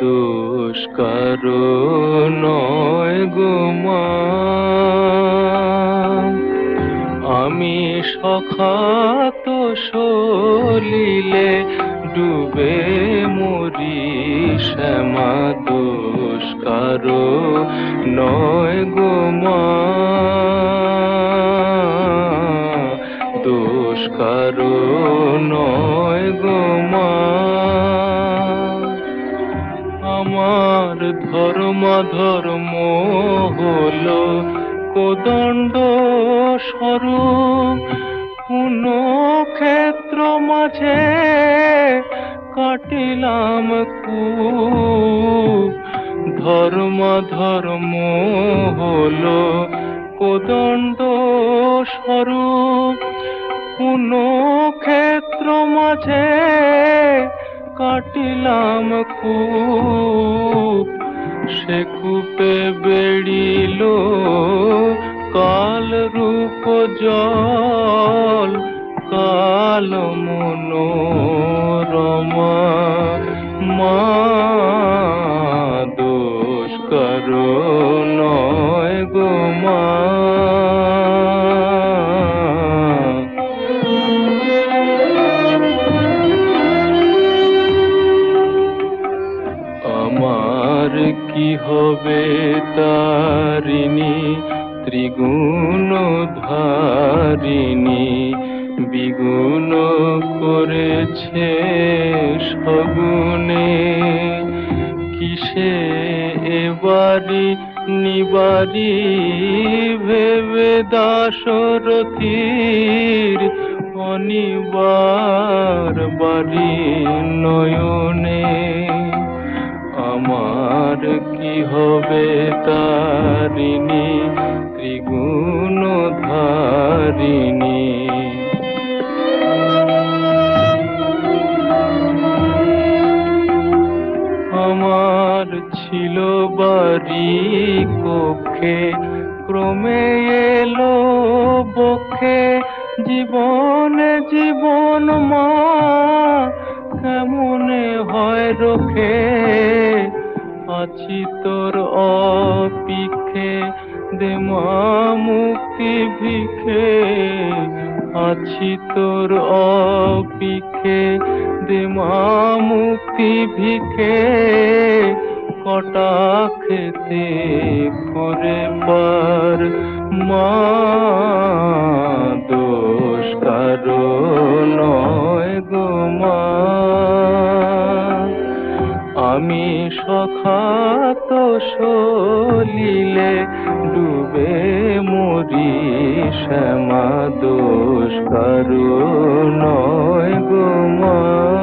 দোষ কারও নয় গো মা আমি সখাত সলিলে ডুবে মরি শ্যামা দোষ কারও নয় গো মা। নয় গো মা। আমার ধর্ম ধর্ম হলো কোদণ্ড স্বরূপ। কোন ক্ষেত্র মাঝে কাটিলাম কূপ। ধর্ম ধর্ম হলো কোদণ্ড স্বরূপ। কোন ক্ষেত্র মাঝে কাটিলাম কূপ সে কূপে বেড়িল কাল রূপ জল, কাল মনোরমা মা আমার কি হবে তারিণী? ত্রিগুণ ধারিণী। বিগুণ করেছে কিসে এবারি নিবারি ভেবে দাসরথীর অনিবার বাড়ি নয়নে আমার কি হবে তারিণী? ত্রিগুণ বাড়ি কক্ষে ক্রমে এলো বক্ষে, জীবন জীবন মা, কেমনে হয় রোখে? আছি তোর অপিক্ষে দে মা মুক্তি ভিখে আছি তোর অপিক্ষে, দেমা মুক্তি ভিখে কটা খেতে করে পার মা দোষ কারও নয় গো মা। আমি সখাত সলিলে ডুবে মরি শ্যামা দোষ কারও নয় গো মা।